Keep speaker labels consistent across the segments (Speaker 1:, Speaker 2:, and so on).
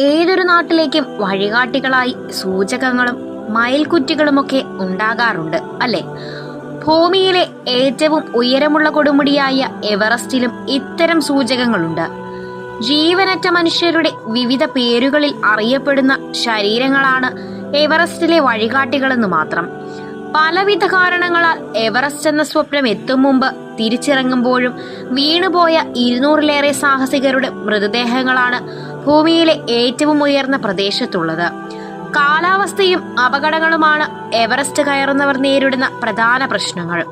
Speaker 1: ഏതൊരു നാട്ടിലേക്കും വഴികാട്ടികളായി സൂചകങ്ങളും മയൽക്കുറ്റികളുമൊക്കെ ഉണ്ടാകാറുണ്ട് അല്ലെ? ഭൂമിയിലെ ഏറ്റവും ഉയരമുള്ള കൊടുമുടിയായ എവറസ്റ്റിലും ഇത്തരം സൂചകങ്ങളുണ്ട്. ജീവനറ്റ മനുഷ്യരുടെ വിവിധ പേരുകളിൽ അറിയപ്പെടുന്ന ശരീരങ്ങളാണ് എവറസ്റ്റിലെ വഴികാട്ടികളെന്ന് മാത്രം. പലവിധ കാരണങ്ങളാൽ എവറസ്റ്റ് എന്ന സ്വപ്നം എത്തും മുമ്പ് തിരിച്ചിറങ്ങുമ്പോഴും വീണുപോയ ഇരുന്നൂറിലേറെ സാഹസികരുടെ മൃതദേഹങ്ങളാണ് ഭൂമിയിലെ ഏറ്റവും ഉയർന്ന പ്രദേശത്തുള്ളത്. കാലാവസ്ഥയും അപകടങ്ങളുമാണ് എവറസ്റ്റ് കയറുന്നവർ നേരിടുന്ന പ്രധാന പ്രശ്നങ്ങൾ.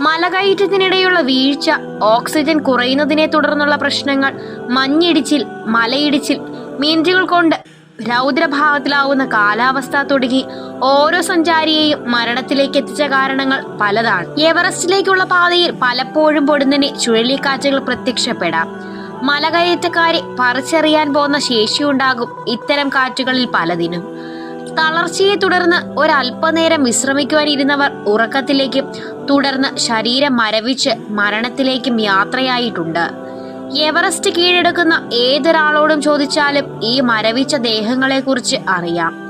Speaker 1: മലകയറ്റത്തിനിടെയുള്ള വീഴ്ച ഓക്സിജൻ കുറയുന്നതിനെ തുടർന്നുള്ള പ്രശ്നങ്ങൾ മഞ്ഞിടിച്ചിൽ മലയിടിച്ചിൽ മിനിറ്റുകൾ കൊണ്ട് രൗദ്രഭാവത്തിലാവുന്ന കാലാവസ്ഥ തുടങ്ങി ഓരോ സഞ്ചാരിയെയും മരണത്തിലേക്ക് എത്തിച്ച കാരണങ്ങൾ പലതാണ്. എവറസ്റ്റിലേക്കുള്ള പാതയിൽ പലപ്പോഴും പൊടുന്നതിനെ ചുഴലിക്കാറ്റുകൾ പ്രത്യക്ഷപ്പെടാം. മലകയറ്റക്കാരെ പറിച്ചെറിയാൻ പോകുന്ന ശേഷിയുണ്ടാകും ഇത്തരം കാറ്റുകളിൽ പലതിനും. തളർച്ചയെ തുടർന്ന് ഒരല്പനേരം വിശ്രമിക്കുവാനിരുന്നവർ ഉറക്കത്തിലേക്കും തുടർന്ന് ശരീരം മരവിച്ച് മരണത്തിലേക്കും യാത്രയായിട്ടുണ്ട്. എവറസ്റ്റ് കീഴടക്കുന്ന ഏതൊരാളോടും ചോദിച്ചാലും ഈ മരവിച്ച ദേഹങ്ങളെക്കുറിച്ച് അറിയാം.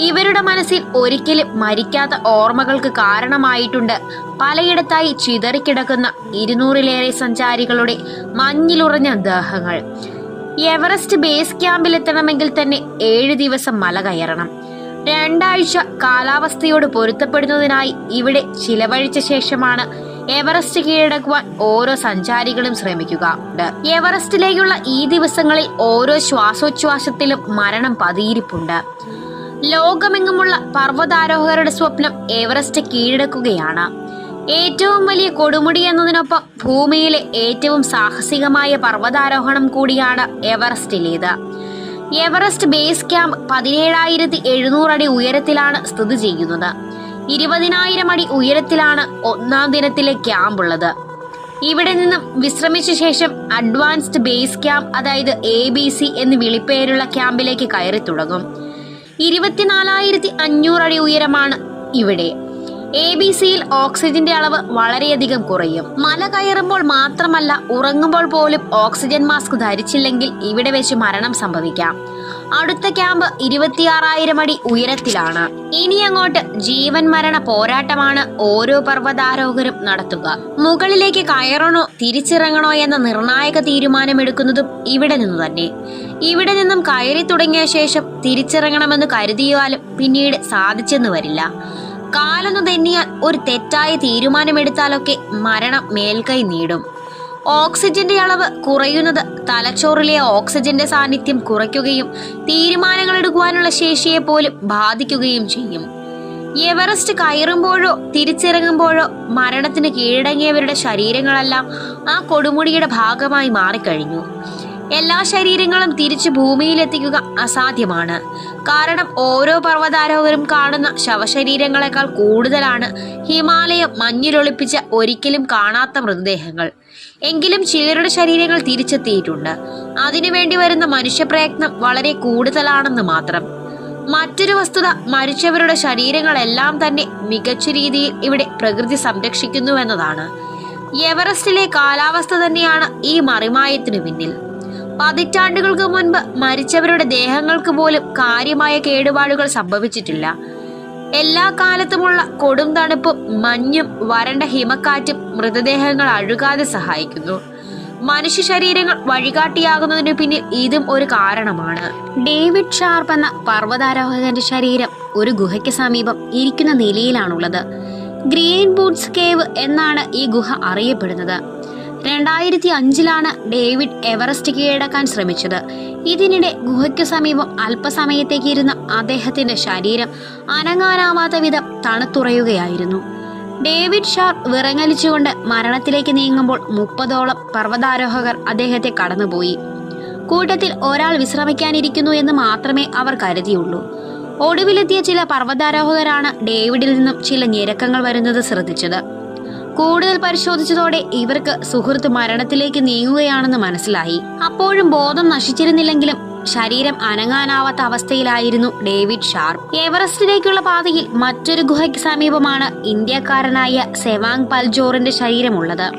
Speaker 1: ഇവരുടെ മനസ്സിൽ ഒരിക്കലും മരിക്കാത്ത ഓർമ്മകൾക്ക് കാരണമായിട്ടുണ്ട്. പലയിടത്തായി ചിതറിക്കിടക്കുന്ന ഇരുന്നൂറിലേറെ സഞ്ചാരികളുടെ മഞ്ഞിലുറഞ്ഞ ദേഹങ്ങൾ. എവറസ്റ്റ് ബേസ് ക്യാമ്പിൽ എത്തണമെങ്കിൽ തന്നെ ഏഴ് ദിവസം മല കയറണം. രണ്ടാഴ്ച കാലാവസ്ഥയോട് പൊരുത്തപ്പെടുന്നതിനായി ഇവിടെ ചിലവഴിച്ച ശേഷമാണ് എവറസ്റ്റ് കീഴടക്കുവാൻ ഓരോ സഞ്ചാരികളും ശ്രമിക്കുക. എവറസ്റ്റിലേക്കുള്ള ഈ ദിവസങ്ങളിൽ ഓരോ ശ്വാസോച്ഛ്വാസത്തിലും മരണം പതിയിരിപ്പുണ്ട്. ലോകമെങ്ങുമുള്ള പർവതാരോഹകരുടെ സ്വപ്നം എവറസ്റ്റ് കീഴടക്കുകയാണ്. ഏറ്റവും വലിയ കൊടുമുടി എന്നതിനൊപ്പം ഭൂമിയിലെ ഏറ്റവും സാഹസികമായ പർവതാരോഹണം കൂടിയാണ് എവറസ്റ്റിലേത്. എവറസ്റ്റ് ബേസ് ക്യാമ്പ് പതിനേഴായിരത്തി എഴുന്നൂറ് അടി ഉയരത്തിലാണ് സ്ഥിതി ചെയ്യുന്നത്. ഇരുപതിനായിരം അടി ഉയരത്തിലാണ് ഒന്നാം ദിനത്തിലെ ക്യാമ്പ് ഉള്ളത്. ഇവിടെ നിന്നും വിശ്രമിച്ച ശേഷം അഡ്വാൻസ്ഡ് ബേസ് ക്യാമ്പ് അതായത് എ ബി സി എന്ന് വിളിപ്പേരുള്ള ക്യാമ്പിലേക്ക് കയറി തുടങ്ങും. ഇരുപത്തിനാലായിരത്തി അഞ്ഞൂറ് അടി ഉയരമാണ് ഇവിടെ. എ ബി സിയിൽ ഓക്സിജന്റെ അളവ് വളരെയധികം കുറയും. മല കയറുമ്പോൾ മാത്രമല്ല ഉറങ്ങുമ്പോൾ പോലും ഓക്സിജൻ മാസ്ക് ധരിച്ചില്ലെങ്കിൽ ഇവിടെ വെച്ച് മരണം സംഭവിക്കാം. അടുത്ത ക്യാമ്പ് ഇരുപത്തിയാറായിരം അടി ഉയരത്തിലാണ്. ഇനി അങ്ങോട്ട് ജീവൻ മരണ പോരാട്ടമാണ് ഓരോ പർവതാരോഹരും നടത്തുക. മുകളിലേക്ക് കയറണോ തിരിച്ചിറങ്ങണോ എന്ന നിർണായക തീരുമാനമെടുക്കുന്നതും ഇവിടെ നിന്ന് തന്നെ. ഇവിടെ നിന്നും കയറി തുടങ്ങിയ ശേഷം തിരിച്ചിറങ്ങണമെന്ന് കരുതിയാലും പിന്നീട് സാധിച്ചെന്ന് വരില്ല. കാലൊന്നു തെന്നിയാൽ ഒരു തെറ്റായ തീരുമാനമെടുത്താലൊക്കെ മരണം മേൽക്കൈ നീടും. ഓക്സിജന്റെ അളവ് കുറയുന്നത് തലച്ചോറിലെ ഓക്സിജന്റെ സാന്നിധ്യം കുറയ്ക്കുകയും തീരുമാനങ്ങൾ എടുക്കുവാനുള്ള ശേഷിയെ പോലും ബാധിക്കുകയും ചെയ്യും. എവറസ്റ്റ് കയറുമ്പോഴോ തിരിച്ചിറങ്ങുമ്പോഴോ മരണത്തിന് കീഴടങ്ങിയവരുടെ ശരീരങ്ങളെല്ലാം ആ കൊടുമുടിയുടെ ഭാഗമായി മാറിക്കഴിഞ്ഞു. എല്ലാ ശരീരങ്ങളും തിരിച്ചു ഭൂമിയിലെത്തിക്കുക അസാധ്യമാണ്. കാരണം ഓരോ പർവതാരോഹരും കാണുന്ന ശവശരീരങ്ങളെക്കാൾ കൂടുതലാണ് ഹിമാലയം മഞ്ഞിലൊളിപ്പിച്ച ഒരിക്കലും കാണാത്ത മൃതദേഹങ്ങൾ. എങ്കിലും ചിലരുടെ ശരീരങ്ങൾ തിരിച്ചെത്തിയിട്ടുണ്ട്. അതിനുവേണ്ടി വരുന്ന മനുഷ്യപ്രയത്നം വളരെ കൂടുതലാണെന്ന് മാത്രം. മറ്റൊരു വസ്തുത മരിച്ചവരുടെ ശരീരങ്ങളെല്ലാം തന്നെ മികച്ച രീതിയിൽ ഇവിടെ പ്രകൃതി സംരക്ഷിക്കുന്നുവെന്നതാണ് എവറസ്റ്റിലെ കാലാവസ്ഥ തന്നെയാണ് ഈ മറിമായത്തിനു പിന്നിൽ. പതിറ്റാണ്ടുകൾക്ക് മുൻപ് മരിച്ചവരുടെ ദേഹങ്ങൾക്ക് പോലും കാര്യമായ കേടുപാടുകൾ സംഭവിച്ചിട്ടില്ല. എല്ലാ കാലത്തുമുള്ള കൊടും തണുപ്പും മഞ്ഞും വരണ്ട ഹിമക്കാറ്റും മൃതദേഹങ്ങൾ അഴുകാതെ സഹായിക്കുന്നു. മനുഷ്യ ശരീരങ്ങൾ വഴികാട്ടിയാകുന്നതിനു പിന്നിൽ ഇതും ഒരു കാരണമാണ്. ഡേവിഡ് ഷാർപ്പ് എന്ന പർവതാരോഹകന്റെ ശരീരം ഒരു ഗുഹയ്ക്ക് സമീപം ഇരിക്കുന്ന നിലയിലാണുള്ളത്. ഗ്രീൻ ബൂട്ട്സ് കേവ് എന്നാണ് ഈ ഗുഹ അറിയപ്പെടുന്നത്. രണ്ടായിരത്തി അഞ്ചിലാണ് ഡേവിഡ് എവറസ്റ്റ് കീഴടക്കാൻ ശ്രമിച്ചത്. ഇതിനിടെ ഗുഹയ്ക്കു സമീപം അല്പസമയത്തേക്ക് ഇരുന്ന അദ്ദേഹത്തിന്റെ ശരീരം അനങ്ങാനാവാത്ത വിധം തണുത്തുറയുകയായിരുന്നു. ഡേവിഡ് ഷാർ വിറങ്ങലിച്ചുകൊണ്ട് മരണത്തിലേക്ക് നീങ്ങുമ്പോൾ മുപ്പതോളം പർവതാരോഹകർ അദ്ദേഹത്തെ കടന്നുപോയി. കൂട്ടത്തിൽ ഒരാൾ വിശ്രമിക്കാനിരിക്കുന്നു എന്ന് മാത്രമേ അവർ കരുതിയുള്ളൂ. ഒടുവിലെത്തിയ ചില പർവതാരോഹകരാണ് ഡേവിഡിൽ നിന്നും ചില ഞെരക്കങ്ങൾ വരുന്നത് ശ്രദ്ധിച്ചത്. കൂടുതൽ പരിശോധിച്ചതോടെ ഇവർക്ക് സുഹൃത്ത് മരണത്തിലേക്ക് നീങ്ങുകയാണെന്ന് മനസ്സിലായി. അപ്പോഴും ബോധം നശിച്ചിരുന്നില്ലെങ്കിലും ശരീരം അനങ്ങാനാവാത്ത അവസ്ഥയിലായിരുന്നു ഡേവിഡ് ഷാർപ്പ്. എവറസ്റ്റിലേക്കുള്ള പാതയിൽ മറ്റൊരു ഗുഹയ്ക്ക് സമീപമാണ് ഇന്ത്യക്കാരനായ സെവാങ് പൽജോറിന്റെ ശരീരമുള്ളത്.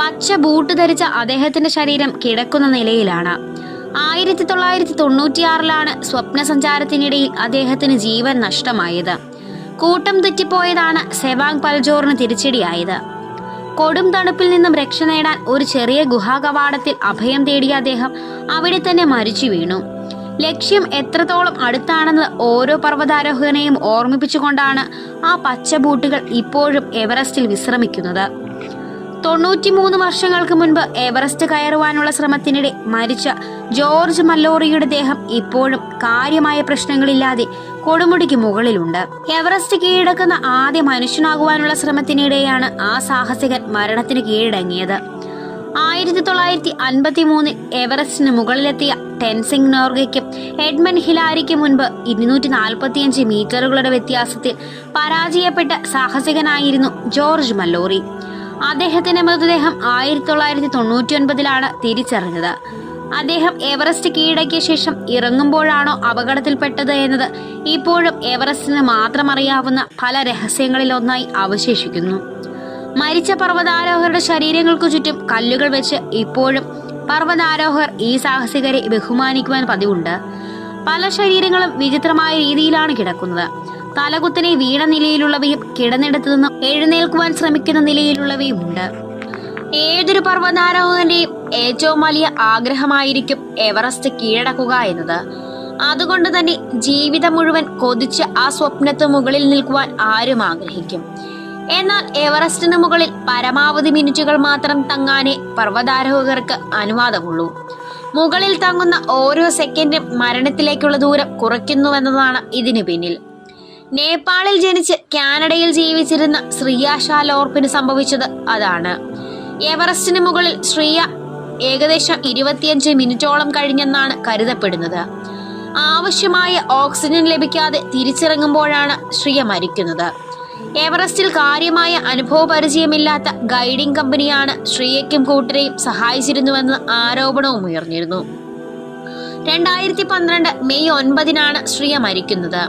Speaker 1: പച്ച ബൂട്ട് ധരിച്ച അദ്ദേഹത്തിന്റെ ശരീരം കിടക്കുന്ന നിലയിലാണ്. ആയിരത്തി തൊള്ളായിരത്തി തൊണ്ണൂറ്റിയാറിലാണ് സ്വപ്ന സഞ്ചാരത്തിനിടയിൽ അദ്ദേഹത്തിന് ജീവൻ നഷ്ടമായത്. കൂട്ടം തെറ്റിപ്പോയതാണ് സെവാങ് പൽജോറിന് തിരിച്ചടിയായത്. കൊടും തണുപ്പിൽ നിന്നും രക്ഷ നേടാൻ ഒരു ചെറിയ ഗുഹാകവാടത്തിൽ അഭയം തേടിയ അദ്ദേഹം അവിടെ തന്നെ മരിച്ചു വീണു. ലക്ഷ്യം എത്രത്തോളം അടുത്താണെന്ന് ഓരോ പർവതാരോഹകനെയും ഓർമ്മിപ്പിച്ചുകൊണ്ടാണ് ആ പച്ച ബൂട്ടുകൾ ഇപ്പോഴും എവറസ്റ്റിൽ വിശ്രമിക്കുന്നത്. തൊണ്ണൂറ്റിമൂന്ന് വർഷങ്ങൾക്ക് മുൻപ് എവറസ്റ്റ് കയറുവാനുള്ള ശ്രമത്തിനിടെ മരിച്ച ജോർജ് മല്ലോറിയുടെ ദേഹം ഇപ്പോഴും കാര്യമായ പ്രശ്നങ്ങളില്ലാതെ കൊടുമുടിക്ക് മുകളിലുണ്ട്. എവറസ്റ്റ് കീഴടക്കുന്ന ആദ്യ മനുഷ്യനാകുവാനുള്ള ശ്രമത്തിനിടെയാണ് ആ സാഹസികൻ മരണത്തിന് കീഴടങ്ങിയത്. ആയിരത്തി തൊള്ളായിരത്തി അൻപത്തി മൂന്നിൽ എവറസ്റ്റിന് മുകളിലെത്തിയ ടെൻസിംഗ് നോർഗയ്ക്കും എഡ്മൻ ഹിലാരിക്കും മുൻപ് ഇരുന്നൂറ്റി നാൽപ്പത്തിയഞ്ച് മീറ്ററുകളുടെ വ്യത്യാസത്തിൽ പരാജയപ്പെട്ട സാഹസികനായിരുന്നു ജോർജ് മല്ലോറി. അദ്ദേഹത്തിന്റെ മൃതദേഹം ആയിരത്തി തൊള്ളായിരത്തി തൊണ്ണൂറ്റി ഒൻപതിലാണ് തിരിച്ചറിഞ്ഞത്. അദ്ദേഹം എവറസ്റ്റ് കീഴടക്കിയ ശേഷം ഇറങ്ങുമ്പോഴാണോ അപകടത്തിൽപ്പെട്ടത് എന്നത് ഇപ്പോഴും എവറസ്റ്റിന് മാത്രം അറിയാവുന്ന പല രഹസ്യങ്ങളിലൊന്നായി അവശേഷിക്കുന്നു. മരിച്ച പർവതാരോഹകരുടെ ശരീരങ്ങൾക്കു ചുറ്റും കല്ലുകൾ വെച്ച് ഇപ്പോഴും പർവതാരോഹർ ഈ സാഹസികരെ ബഹുമാനിക്കുവാൻ പതിവുണ്ട്. പല ശരീരങ്ങളും വിചിത്രമായ രീതിയിലാണ് കിടക്കുന്നത്. തലകുത്തിനെ വീണ നിലയിലുള്ളവയും കിടന്നിടത്തു നിന്നും എഴുന്നേൽക്കുവാൻ ശ്രമിക്കുന്ന നിലയിലുള്ളവയുമുണ്ട്. ഏതൊരു പർവതാരോഹകന്റെയും ഏറ്റവും വലിയ ആഗ്രഹമായിരിക്കും എവറസ്റ്റ് കീഴടക്കുക എന്നത്. അതുകൊണ്ട് തന്നെ ജീവിതം മുഴുവൻ കൊതിച്ച് ആ സ്വപ്നത്തെ മുകളിൽ നിൽക്കുവാൻ ആരും ആഗ്രഹിക്കും. എന്നാൽ എവറസ്റ്റിന് മുകളിൽ പരമാവധി മിനിറ്റുകൾ മാത്രം തങ്ങാനേ പർവതാരോഹകർക്ക് അനുവാദമുള്ളൂ. മുകളിൽ തങ്ങുന്ന ഓരോ സെക്കൻഡും മരണത്തിലേക്കുള്ള ദൂരം കുറയ്ക്കുന്നുവെന്നതാണ് ഇതിനു പിന്നിൽ. നേപ്പാളിൽ ജനിച്ച് കാനഡയിൽ ജീവിച്ചിരുന്ന ശ്രീയ ഷാലോർപ്പിന് സംഭവിച്ചത് അതാണ്. എവറസ്റ്റിന് മുകളിൽ ശ്രീയ ഏകദേശം ഇരുപത്തിയഞ്ച് മിനിറ്റോളം കഴിഞ്ഞെന്നാണ് കരുതപ്പെടുന്നത്. ആവശ്യമായ ഓക്സിജൻ ലഭിക്കാതെ തിരിച്ചിറങ്ങുമ്പോഴാണ് ശ്രീയ മരിക്കുന്നത്. എവറസ്റ്റിൽ കാര്യമായ അനുഭവ പരിചയമില്ലാത്ത ഗൈഡിംഗ് കമ്പനിയാണ് ശ്രീയയ്ക്കും കൂട്ടരെയും സഹായിച്ചിരുന്നുവെന്ന് ആരോപണവും ഉയർന്നിരുന്നു. രണ്ടായിരത്തി പന്ത്രണ്ട് മെയ് ഒൻപതിനാണ് ശ്രീയ മരിക്കുന്നത്.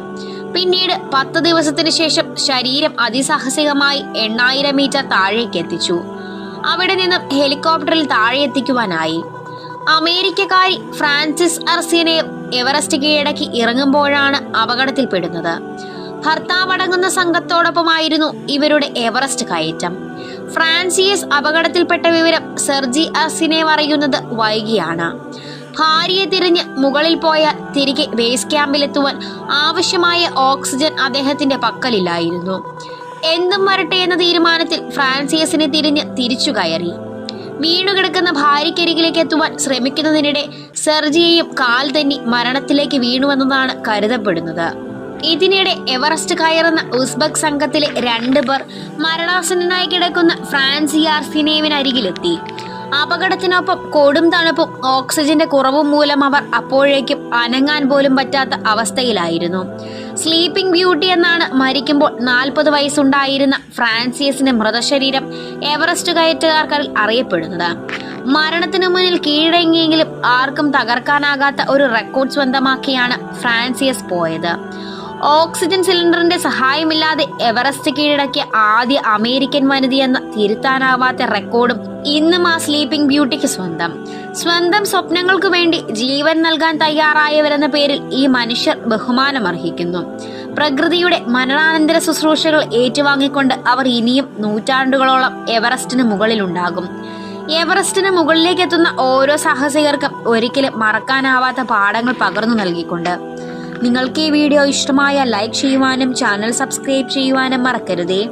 Speaker 1: പിന്നീട് പത്ത് ദിവസത്തിന് ശേഷം ശരീരം അതിസാഹസികമായി എണ്ണായിരം മീറ്റർ താഴേക്ക് എത്തിച്ചു അവിടെ നിന്നും ഹെലികോപ്റ്ററിൽ താഴെ എത്തിക്കുവാനായി. അമേരിക്കക്കാരി ഫ്രാൻസിസ് അർസിനെ എവറസ്റ്റ് കീഴടക്കി ഇറങ്ങുമ്പോഴാണ് അപകടത്തിൽപ്പെടുന്നത്. ഭർത്താവടങ്ങുന്ന സംഘത്തോടൊപ്പമായിരുന്നു ഇവരുടെ എവറസ്റ്റ് കയറ്റം. ഫ്രാൻസിയസ് അപകടത്തിൽപ്പെട്ട വിവരം സെർജി അർസിനെ അറിയുന്നത് വൈകിയാണ്. ഭാര്യയെ തിരിഞ്ഞ് മുകളിൽ പോയാൽ തിരികെ ബേസ് ക്യാമ്പിലെത്തുവാൻ ആവശ്യമായ ഓക്സിജൻ അദ്ദേഹത്തിന്റെ പക്കലില്ലായിരുന്നു. എന്തും വരട്ടെ എന്ന തീരുമാനത്തിൽ ഫ്രാൻസിയസിനെ തിരിഞ്ഞ് തിരിച്ചു കയറി. വീണുകിടക്കുന്ന ഭാര്യയ്ക്കരികിലേക്ക് എത്തുവാൻ ശ്രമിക്കുന്നതിനിടെ സെർജിയെയും കാൽ തന്നെ മരണത്തിലേക്ക് വീണുവെന്നതാണ് കരുതപ്പെടുന്നത്. ഇതിനിടെ എവറസ്റ്റ് കയറുന്ന ഉസ്ബക് സംഘത്തിലെ രണ്ടു പേർ മരണാസന്നനായി കിടക്കുന്ന ഫ്രാൻസിയാർ സിനേവിനരികിലെത്തി. അപകടത്തിനൊപ്പം കൊടും തണുപ്പും ഓക്സിജന്റെ കുറവും മൂലം അവർ അപ്പോഴേക്കും അനങ്ങാൻ പോലും പറ്റാത്ത അവസ്ഥയിലായിരുന്നു. സ്ലീപ്പിംഗ് ബ്യൂട്ടി എന്നാണ് മരിക്കുമ്പോൾ നാൽപ്പത് വയസ്സുണ്ടായിരുന്ന ഫ്രാൻസിയസിന്റെ മൃതശരീരം എവറസ്റ്റ് കയറ്റുകാർക്കാൽ അറിയപ്പെടുന്നത്. മരണത്തിനു മുന്നിൽ കീഴടങ്ങിയെങ്കിലും ആർക്കും തകർക്കാനാകാത്ത ഒരു റെക്കോർഡ് സ്വന്തമാക്കിയാണ് ഫ്രാൻസിയസ് പോയത്. ഓക്സിജൻ സിലിണ്ടറിന്റെ സഹായമില്ലാതെ എവറസ്റ്റ് കീഴടക്കിയ ആദ്യ അമേരിക്കൻ വനിതയെന്ന തിരുത്താനാവാത്ത റെക്കോർഡും ഇന്നും ആ സ്ലീപ്പിംഗ് ബ്യൂട്ടിക്ക് സ്വന്തം. സ്വന്തം സ്വപ്നങ്ങൾക്ക് വേണ്ടി ജീവൻ നൽകാൻ തയ്യാറായവരെന്ന പേരിൽ ഈ മനുഷ്യർ ബഹുമാനം അർഹിക്കുന്നു. പ്രകൃതിയുടെ മരണാനന്തര ശുശ്രൂഷകൾ ഏറ്റുവാങ്ങിക്കൊണ്ട് അവർ ഇനിയും നൂറ്റാണ്ടുകളോളം എവറസ്റ്റിന് മുകളിലുണ്ടാകും. എവറസ്റ്റിന് മുകളിലേക്ക് എത്തുന്ന ഓരോ സാഹസികർക്കും ഒരിക്കലും മറക്കാനാവാത്ത പാഠങ്ങൾ പകർന്നു നൽകിക്കൊണ്ട്. നിങ്ങൾക്ക് ഈ വീഡിയോ ഇഷ്ടമായ ലൈക്ക് ചെയ്യുവാനും ചാനൽ സബ്സ്ക്രൈബ് ചെയ്യുവാനും മറക്കരുതേ.